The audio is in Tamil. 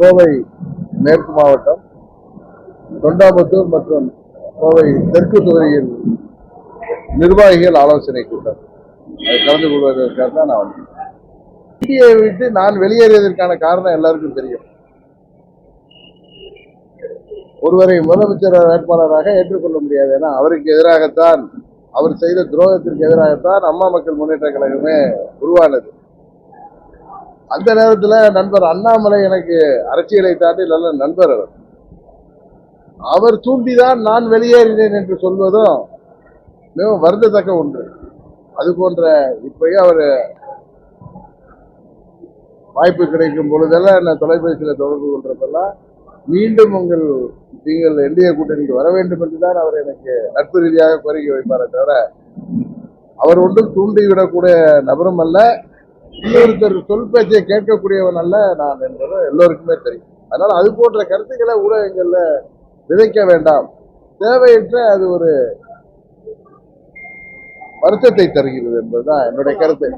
கோவை மேற்கு மாவட்டம் தொண்டாமுத்தூர் மற்றும் கோவை தெற்கு தொகுதியில் நிர்வாகிகள் ஆலோசனை கூட்டம். அது கலந்து கொள்வதற்காக தான் நான் வந்தேன் இந்தியை விட்டு நான் வெளியேறியதற்கான காரணம் எல்லாருக்கும் தெரியும். ஒருவரை முதலமைச்சர் வேட்பாளராக ஏற்றுக்கொள்ள முடியாது ஏன்னா அவருக்கு எதிராகத்தான் அவர் செய்த துரோகத்திற்கு எதிராகத்தான் அம்மா மக்கள் முன்னேற்ற கழகமே உருவானது. அந்த நேரத்தில் நண்பர் அண்ணாமலை எனக்கு அரசியலை தாண்டி நல்ல நண்பர் அவர். அவர் தூண்டிதான் நான் வெளியேறினேன் என்று சொல்வதும் மிகவும் வருந்தத்தக்க ஒன்று. அது போன்ற இப்பயும் அவர் வாய்ப்பு கிடைக்கும் பொழுதெல்லாம் என்ன தொலைபேசியில் தொடர்பு கொள்றப்பெல்லாம் மீண்டும் உங்கள் நீங்கள் என்டிஏ கூட்டணிக்கு வர வேண்டும் என்றுதான் அவர் எனக்கு நட்பு ரீதியாக கோரிக்கை வைப்பாரே தவிர அவர் ஒன்றும் தூண்டிவிடக்கூடிய நபரும் அல்ல. இன்னொருத்தர் சொல் பேச்சை கேட்கக்கூடியவன் அல்ல நான் என்பது எல்லோருக்குமே தெரியும். அதனால அது போன்ற கருத்துக்களை ஊடகங்கள்ல விதைக்க வேண்டாம். தேவையற்ற அது ஒரு வருத்தத்தை தருகிறது என்பதுதான் என்னுடைய கருத்து.